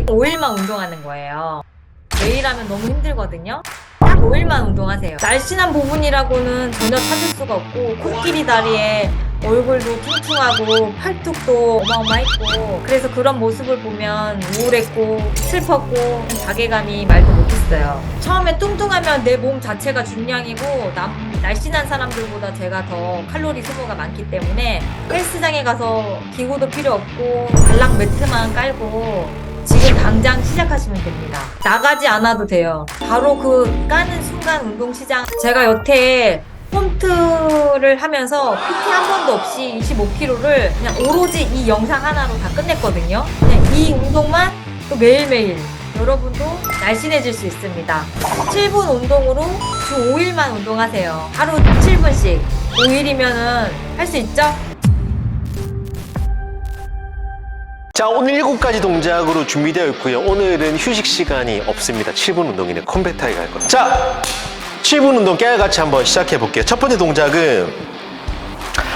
7분씩 5일만 운동하는 거예요. 매일 하면 너무 힘들거든요. 딱 5일만 운동하세요. 날씬한 부분이라고는 전혀 찾을 수가 없고 코끼리 다리에 얼굴도 퉁퉁하고 팔뚝도 어마어마했고 그래서 그런 모습을 보면 우울했고 슬펐고 자괴감이 말도 못했어요. 처음에 뚱뚱하면 내 몸 자체가 중량이고 남, 날씬한 사람들보다 제가 더 칼로리 소모가 많기 때문에 헬스장에 가서 기구도 필요 없고 발락 매트만 깔고 지금 당장 시작하시면 됩니다. 나가지 않아도 돼요. 바로 그 까는 순간 운동 시장. 제가 여태 홈트를 하면서 PT 한 번도 없이 25kg를 그냥 오로지 이 영상 하나로 다 끝냈거든요. 그냥 이 운동만 또 매일매일 여러분도 날씬해질 수 있습니다. 7분 운동으로 주 5일만 운동하세요. 하루 7분씩. 5일이면은 할 수 있죠? 자, 오늘 일곱 가지 동작으로 준비되어 있고요. 오늘은 휴식 시간이 없습니다. 7분 운동이네. 컴팩트하게 갈 거예요. 자, 7분 운동 깨알같이 한번 시작해 볼게요. 첫 번째 동작은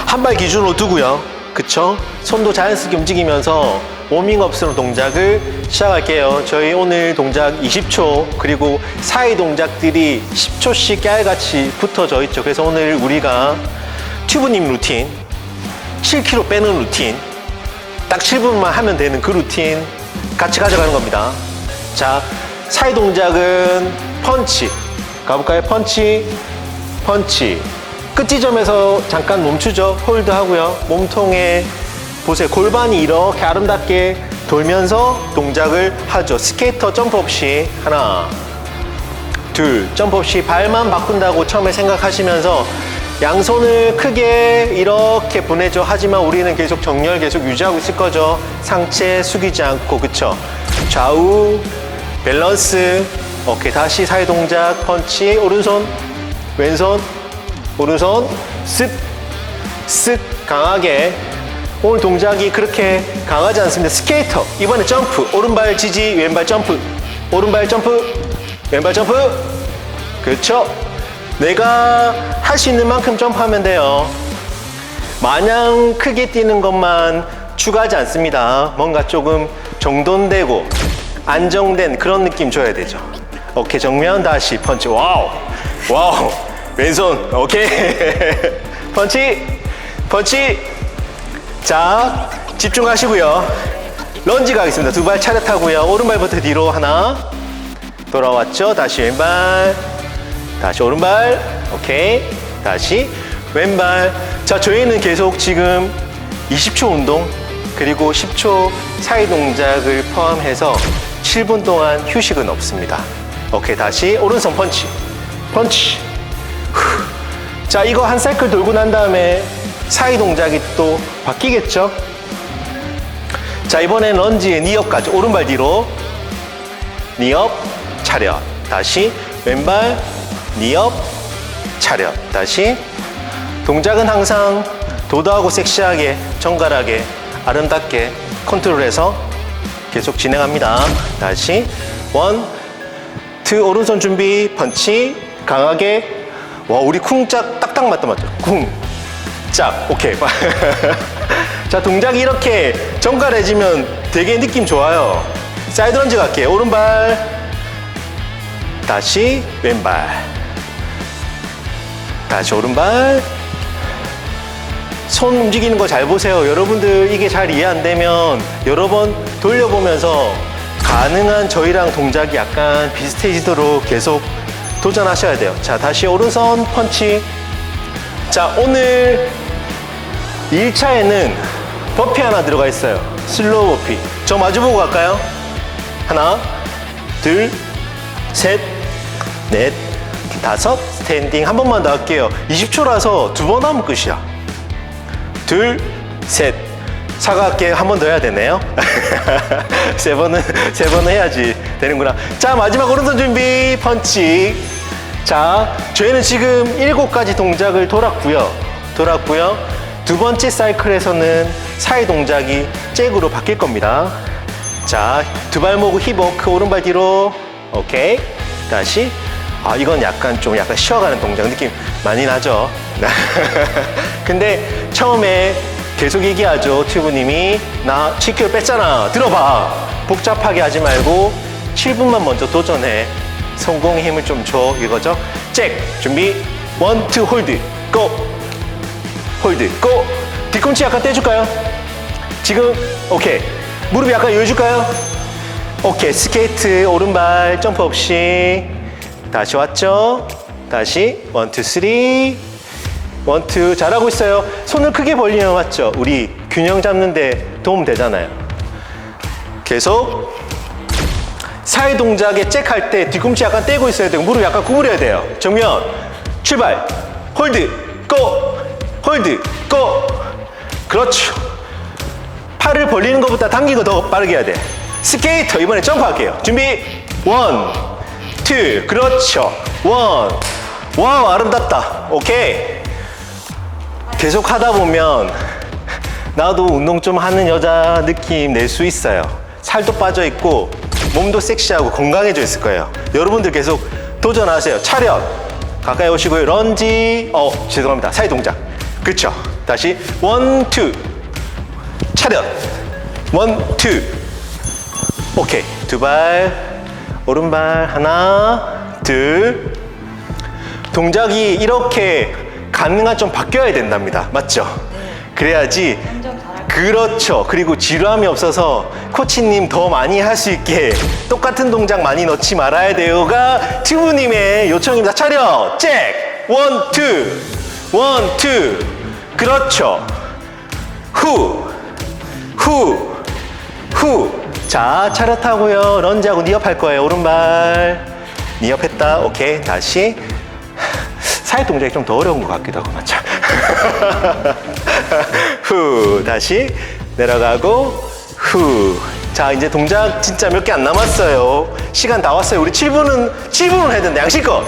한 발 기준으로 두고요. 그쵸? 손도 자연스럽게 움직이면서 워밍업스러운 동작을 시작할게요. 저희 오늘 동작 20초, 그리고 사이 동작들이 10초씩 깨알같이 붙어져 있죠. 그래서 오늘 우리가 튜브님 루틴, 7kg 빼는 루틴, 딱 7분만 하면 되는 그 루틴 같이 가져가는 겁니다. 자, 사이 동작은 펀치. 가볼까요? 펀치, 펀치. 끝 지점에서 잠깐 멈추죠. 홀드 하고요. 몸통에 보세요. 골반이 이렇게 아름답게 돌면서 동작을 하죠. 스케이터 점프 없이 하나, 둘, 점프 없이 발만 바꾼다고 처음에 생각하시면서 양손을 크게 이렇게 보내죠. 하지만 우리는 계속 정렬 계속 유지하고 있을 거죠. 상체 숙이지 않고, 그쵸? 좌우, 밸런스. 오케이. 다시 사이 동작, 펀치, 오른손, 왼손, 오른손, 쓱, 쓱, 강하게. 오늘 동작이 그렇게 강하지 않습니다. 스케이터. 이번에 점프. 오른발 지지, 왼발 점프. 오른발 점프, 왼발 점프. 그렇죠. 내가 할 수 있는 만큼 점프하면 돼요. 마냥 크게 뛰는 것만 추가하지 않습니다. 뭔가 조금 정돈되고 안정된 그런 느낌 줘야 되죠. 오케이 정면 다시 펀치 와우 와우 왼손 오케이 펀치 펀치 자 집중하시고요. 런지 가겠습니다. 두 발 차렷하고요. 오른발부터 뒤로 하나 돌아왔죠. 다시 왼발 다시 오른발. 오케이. 다시 왼발. 자 저희는 계속 지금 20초 운동 그리고 10초 사이 동작을 포함해서 7분 동안 휴식은 없습니다. 오케이 다시 오른손 펀치. 펀치. 후. 자 이거 한 사이클 돌고 난 다음에 사이 동작이 또 바뀌겠죠? 자 이번엔 런지의 니업까지. 오른발 뒤로. 니업 차렷. 다시 왼발 니업 차렷. 다시. 동작은 항상 도도하고 섹시하게 정갈하게 아름답게 컨트롤해서 계속 진행합니다. 다시. 원, 투 오른손 준비 펀치 강하게. 와 우리 쿵짝 딱딱 맞다 맞죠? 쿵 짝. 오케이. 자 동작이 이렇게 정갈해지면 되게 느낌 좋아요. 사이드 런지 갈게요. 오른발. 다시 왼발 다시 오른발. 손 움직이는 거 잘 보세요. 여러분들 이게 잘 이해 안 되면 여러 번 돌려보면서 가능한 저희랑 동작이 약간 비슷해지도록 계속 도전하셔야 돼요. 자 다시 오른손 펀치. 자 오늘 1차에는 버피 하나 들어가 있어요. 슬로우 버피. 저 마주보고 갈까요? 하나 둘 셋, 넷, 다섯, 스탠딩 한 번만 더 할게요. 20초라서 두 번 하면 끝이야. 둘, 셋. 사과할게 한 번 더 해야 되네요. 세 번은 세 번은 해야지 되는구나. 자 마지막 오른손 준비 펀치. 자 저희는 지금 일곱 가지 동작을 돌았고요. 돌았고요. 두 번째 사이클에서는 사이 동작이 잭으로 바뀔 겁니다. 자, 두 발목 힙워크 오른발 뒤로. 오케이. 다시. 아, 이건 약간 좀 약간 쉬어가는 동작 느낌 많이 나죠? 근데 처음에 계속 얘기하죠. 튜브님이 나 7kg 뺐잖아. 들어봐. 복잡하게 하지 말고 7분만 먼저 도전해. 성공의 힘을 좀 줘. 이거죠. 잭 준비. 원, 투, 홀드. 고. 홀드. 고. 뒤꿈치 약간 떼줄까요? 지금 오케이. 무릎 약간 열어줄까요? 오케이. 스케이트 오른발 점프 없이 다시 왔죠? 다시 원, 투, 쓰리. 원투 잘하고 있어요. 손을 크게 벌리면 맞죠? 우리 균형 잡는데 도움 되잖아요. 계속 사이 동작에 잭할 때 뒤꿈치 약간 떼고 있어야 되고 무릎 약간 구부려야 돼요. 정면 출발 홀드 고 홀드 고 그렇죠. 팔을 벌리는 것보다 당기고 더 빠르게 해야 돼. 스케이터 이번에 점프할게요. 준비 원, 투 그렇죠. 원, 와우 아름답다. 오케이. 계속 하다 보면 나도 운동 좀 하는 여자 느낌 낼 수 있어요. 살도 빠져 있고 몸도 섹시하고 건강해져 있을 거예요. 여러분들 계속 도전하세요. 차렷 가까이 오시고요. 런지 어 죄송합니다. 사이 동작. 그렇죠. 다시 원 투 차렷 원 투 오케이 두발 오른발 하나 둘 동작이 이렇게 가능한 좀 바뀌어야 된답니다. 맞죠? 그래야지 그렇죠. 그리고 지루함이 없어서 코치님 더 많이 할 수 있게 똑같은 동작 많이 넣지 말아야 돼요가 튜브님의 요청입니다. 차려! 잭! 원, 투! 원, 투! 그렇죠. 후! 후! 후! 자, 차렷 하고요. 런지하고 니업 할 거예요. 오른발. 니업 했다. 오케이. 다시. 사이 동작이 좀 더 어려운 것 같기도 하고, 맞죠? 후, 다시 내려가고, 후. 자, 이제 동작 진짜 몇 개 안 남았어요. 시간 다 왔어요. 우리 7분은, 7분은 해야 되는데, 양식껏.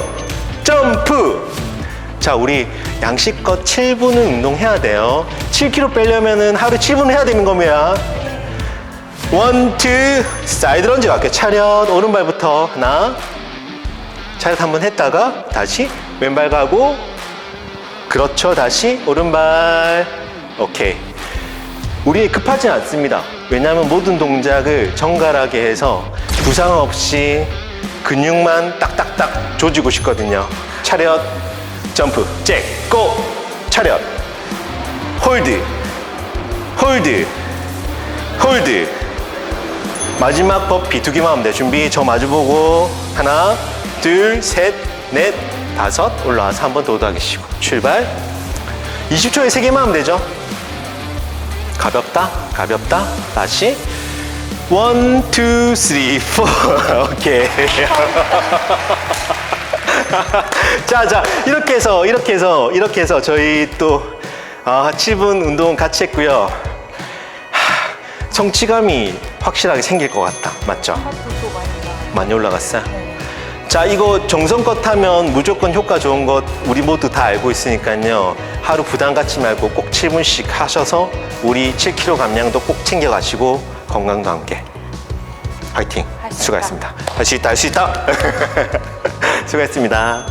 점프. 자, 우리 양식껏 7분은 운동해야 돼요. 7kg 빼려면은 하루 7분 해야 되는 겁니다. 원, 투, 사이드 런지 갈게요. 차렷, 오른발부터. 하나. 차렷 한번 했다가 다시 왼발 가고. 그렇죠. 다시 오른발. 오케이. 우리 급하지 않습니다. 왜냐하면 모든 동작을 정갈하게 해서 부상 없이 근육만 딱딱딱 조지고 싶거든요. 차렷. 점프. 잭 고. 차렷. 홀드. 홀드. 홀드 마지막 두 개만 하면 돼. 준비. 저 마주보고 하나, 둘, 셋, 넷, 다섯 올라와서 한 번 더 도닥이시고 출발. 20초에 세 개만 하면 되죠. 가볍다, 가볍다. 다시. 원, 투, 쓰리, 포. 오케이. 자, 자, 이렇게 해서, 이렇게 해서, 이렇게 해서 저희 또, 아, 7분 운동 같이 했고요. 하, 성취감이 확실하게 생길 것 같다. 맞죠? 도 많이 올라. 많이 올라갔어? 네. 자, 이거 정성껏 하면 무조건 효과 좋은 것 우리 모두 다 알고 있으니까요. 하루 부담 갖지 말고 꼭 7분씩 하셔서 우리 7kg 감량도 꼭 챙겨가시고 건강도 함께. 화이팅! 있다. 수고하셨습니다. 할 수 있다, 할 수 있다! 수고했습니다.